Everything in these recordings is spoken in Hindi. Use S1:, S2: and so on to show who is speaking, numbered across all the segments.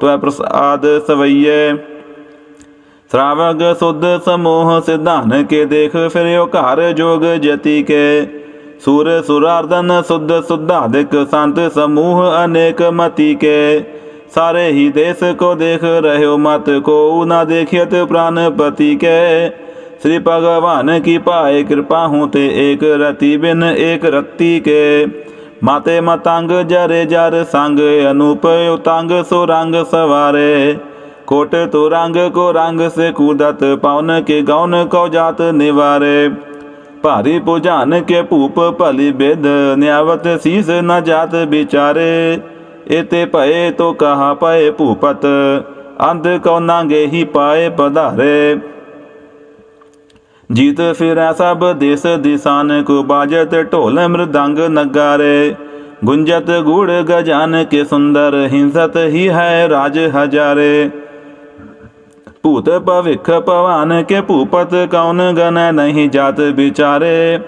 S1: त्वय प्रसाद सवैये श्रावक शुद्ध समूह सिद्धान के देख फिर योकार जोग जति के। सूर सुरार्दन शुद्ध शुद्धाधिक संत समूह अनेक मति के। सारे ही देश को देख रहे हो मत को न देखियत प्राण पति के। श्री भगवान की पाए कृपा हूँ ते एक रति बिन एक रत्ती के। माते मतंग जरे जर संग, अनूप उतांग सुरंग सवारे। कोट तो रंग को रंग से कूदत, पवन के गौन को जात निवारे। भारी पुजान के पूप भली बेद, न्यावत शीस न जात बिचारे। एते पए तो कहा पए भूपत अंध को नांगे ही पाए पधारे। जीत फिर सब देश दिशान को बाजत ढोल मृदंग नगारे। गुंजत गुड़ गजान के सुंदर, हिंसत ही है राज हजारे। भूत पविख पवान के भूपत, कौन गन नहीं जात बिचारे।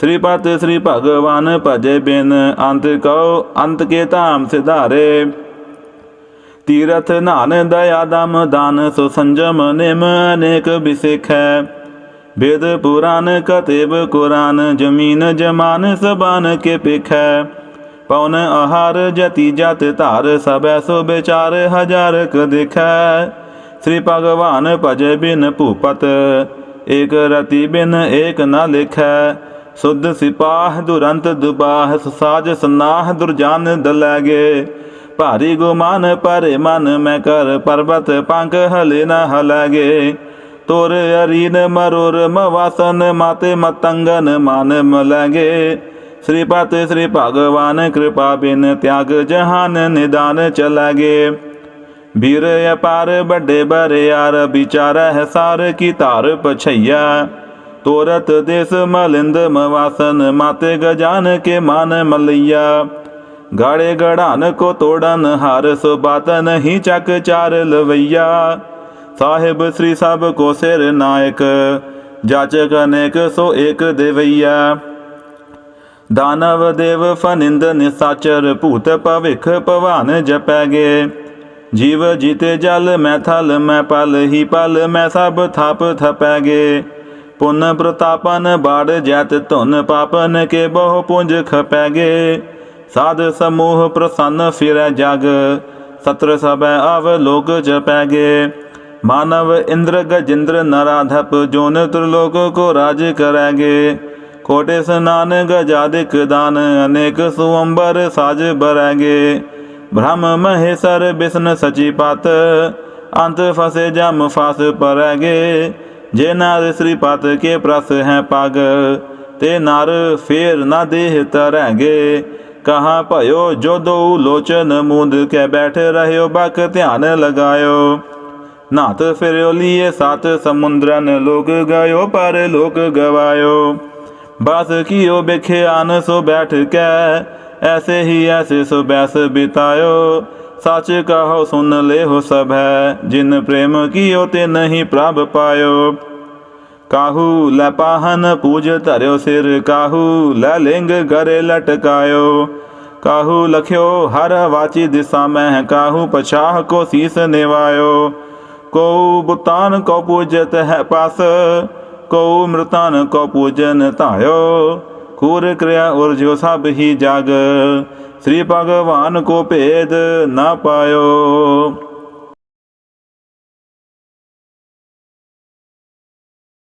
S1: श्रीपत श्री भगवान भजे बिन, अंत कौ अंत के धाम सिधारे। तीर्थ नान दया दम दान सुसंजम निम अनेक विशिख है। वेद पुराण, कतेब कुरान, ज़मीन, जमान, सबान के पिख पवन आहार, जति जत तार, सब सो विचार हज़ार क दिख श्री भगवान भज बिन भूपत, एक रति बिन एक न लिख शुद्ध सिपाह दुरंत दुबाह, साज सनाह दुर्जान दलैगे। भारी गुमान, परे मन, मैं कर पर्वत पंख, हले न हलैगे। तोर अरिन मरुर मवासन माते मतंगन मान मलगे। श्रीपत श्री भगवान, कृपा बिन त्याग जहान निदान चलगे। बीर अपार बड़े बरे यार बिचार है सार की तार पछैया। तोरत देश मलिंद मवासन माते गजान के मान मलैया। गाड़े गड़ान को तोड़न हार सो बात नहीं चक चार लवैया। साहेब श्री सबको सिर नायक जाचक अनेक सो एक देवैया दानव देव फनिंद निसाचर भूत पविख पवान जपैगे जीव जीते जल मैं थल मैं पल ही पल मैं सब थाप थपैगे पुन प्रतापन बाढ़ जैत धुन पापन के बहु पुंज खपैगे साध समूह प्रसन्न फिर जग सत्र सब अवलोक जपैगे मानव इंद्र गजेंद्र नराधप जोन त्रिलोक को राज करैगे। कोटे स्नान गजादिक दान, अनेक सुअंबर साज बरैगे। ब्रह्म महेश्वर विष्णु सचिपत अंत फसे जम फास परगे। जे नार श्रीपत के प्रस हैं पग, ते नार फेर न देह तरगे। कहाँ भयो जो दो लोचन, मूंद के बैठे रहो बक ध्यान लगायो। नाथ फिर लिए सात समुद्रन लोक गयो, पर लोक गवायो। बस कियो बिखे आन सो बैठ के ऐसे ही ऐसे सो बैस बितायो। सच कहो, सुन ले हो सब है, जिन प्रेम कियो ते नहीं प्रभ पायो। काहू लै पाहन पूज धर्यो सिर, काहू लिंग गरे लटकायो। काहू लख्यो, हर वाची दिशा में काहू पछाह को शीस निवायो। को बुतान को पूजत है पास को मृतान को पूजन तायो कूर क्रिया और जो सब ही जाग श्री भगवान को भेद न पायो